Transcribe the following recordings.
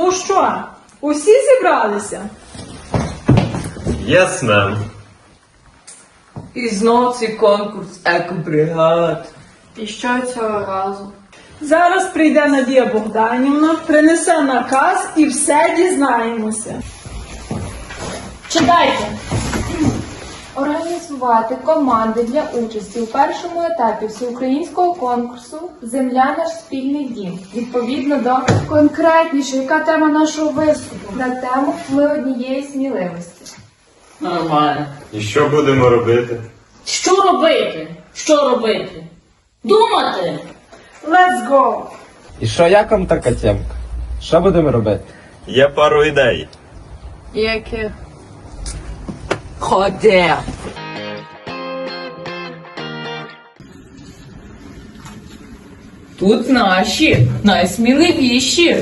Ну що, усі зібралися? Yes, ma'am. І знов цей конкурс екобригад. І що цього разу? Зараз прийде Надія Богданівна, принесе наказ і все дізнаємося. Читайте. Організувати команди для участі у першому етапі всеукраїнського конкурсу Земля наш спільний дім відповідно до конкретніше, яка тема нашого виступу на тему Ми однієї сміливості. Нормально. І що будемо робити? Що робити? Що робити? Думати! Let's go! І що, як вам така тємка? Що будемо робити? Є пару ідей. Яке? Ходе. Тут наші найсміливіші.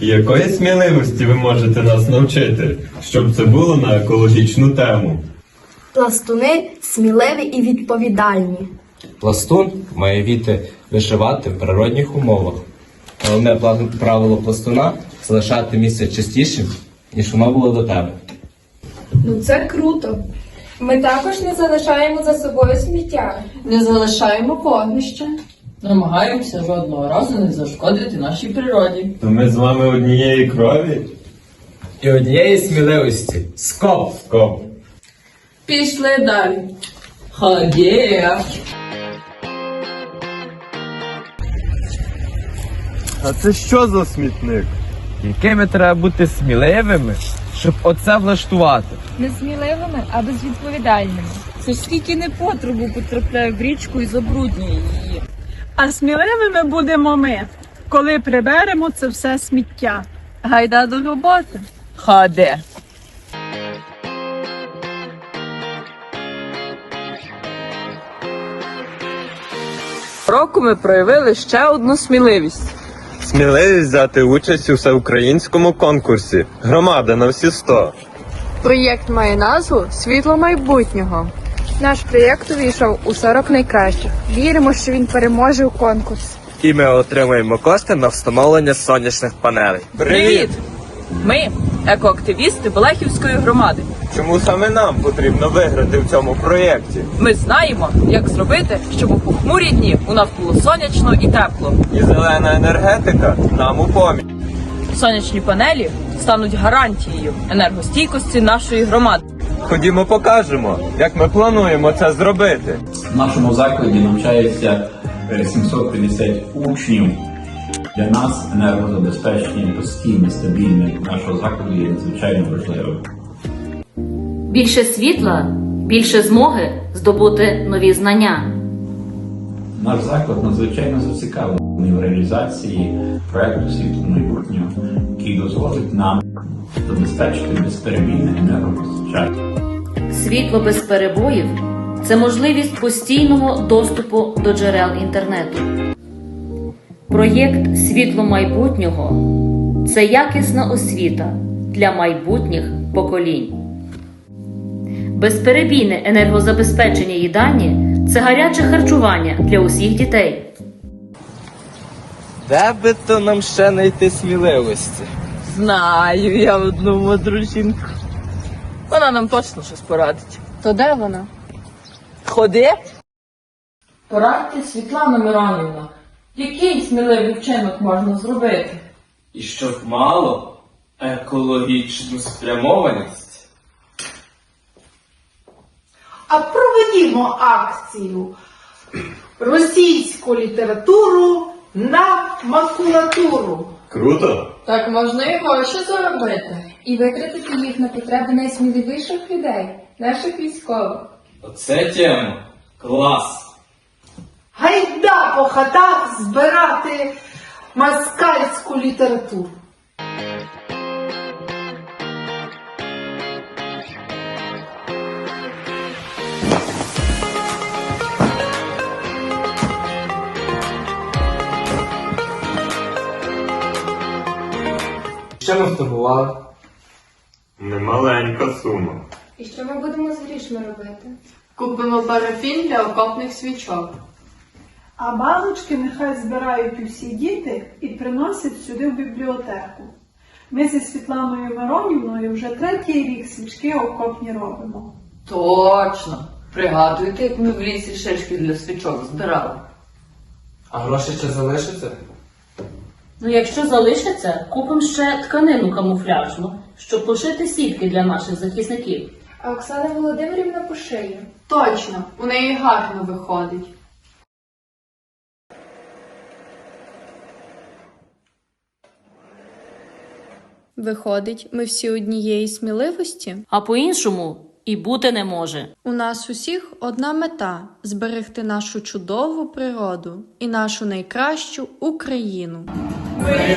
Якої сміливості ви можете нас навчити, щоб це було на екологічну тему? Пластуни сміливі і відповідальні. Пластун має віти вишивати в природних умовах. Головне правило пластуна залишати місце чистішим, ніж воно було до тебе. Ну це круто. Ми також не залишаємо за собою сміття. Не залишаємо вогнище. Намагаємося жодного разу не зашкодити нашій природі. То ми з вами однієї крові? І однієї сміливості. Скоп! Скоп. Пішли далі. Ходе. А це що за смітник? Якими треба бути сміливими, щоб оце влаштувати? Не сміливими, а безвідповідальними. Це ж скільки непотребу потрапляє в річку і забруднює її. А сміливими будемо ми, коли приберемо це все сміття. Гайда до роботи. Ходе. Року ми проявили ще одну сміливість. Сміливість взяти участь у всеукраїнському конкурсі. Громада на всі сто. Проєкт має назву Світло майбутнього. Наш проєкт увійшов у 40 найкращих. Віримо, що він переможе у конкурсі. І ми отримаємо кошти на встановлення сонячних панелей. Привіт! Ми екоактивісти Белехівської громади. Чому саме нам потрібно виграти в цьому проєкті? Ми знаємо, як зробити, щоб у похмурі дні у нас було сонячно і тепло. І зелена енергетика нам у поміч. Сонячні панелі стануть гарантією енергостійкості нашої громади. Ходімо покажемо, як ми плануємо це зробити. В нашому закладі навчається е, 750 учнів. Для нас енергозабезпечення постійне стабільне нашого закладу є надзвичайно важливим. Більше світла, більше змоги здобути нові знання. Наш заклад надзвичайно зацікавлений в реалізації проекту світло майбутнього, який дозволить нам забезпечити безперебійне енергопостачання. Світло без перебоїв це можливість постійного доступу до джерел інтернету. Проєкт Світло майбутнього це якісна освіта для майбутніх поколінь. Безперебійне енергозабезпечення їдальні це гаряче харчування для усіх дітей. Де би то нам ще знайти сміливості? Знаю я одну мудру жінку. Вона нам точно щось порадить. То де вона? Ходи. Порадьте Світлана Миронівна, який сміливий вчинок можна зробити? І щоб мало екологічну спрямованість. А проведімо акцію російську літературу на макулатуру. Круто! Так можна і гроші заробити. І витратити їх на потреби найсміливіших людей, наших військових. Оце тема. Клас! Гайда по хатах збирати москальську літературу. Що ми вторгували? Немаленька сума. І що ми будемо з грішми робити? Купимо парафін для окопних свічок. А баночки нехай збирають усі діти і приносять сюди в бібліотеку. Ми зі Світланою Миронівною вже третій рік свічки окопні робимо. Точно. Пригадуєте, як ми в лісі шишки для свічок збирали? А гроші ще залишаться? Ну, якщо залишиться, купимо ще тканину камуфляжну, щоб пошити сітки для наших захисників. А Оксана Володимирівна пошиє. Точно, у неї гарно виходить. Виходить, ми всі однієї сміливості? А по-іншому і бути не може. У нас усіх одна мета зберегти нашу чудову природу і нашу найкращу Україну. Слава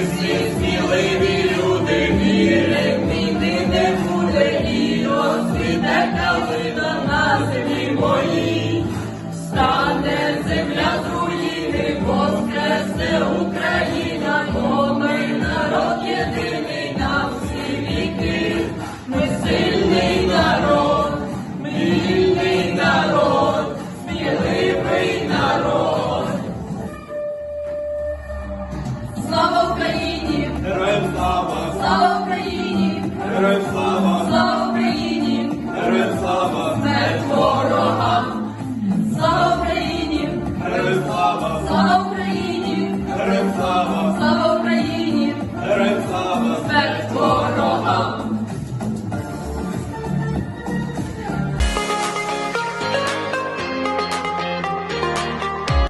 Героям слава! Слава Україні! Героям слава! Смерть ворогам! Слава Україні! Героям слава! Слава Україні! Героям слава! Слава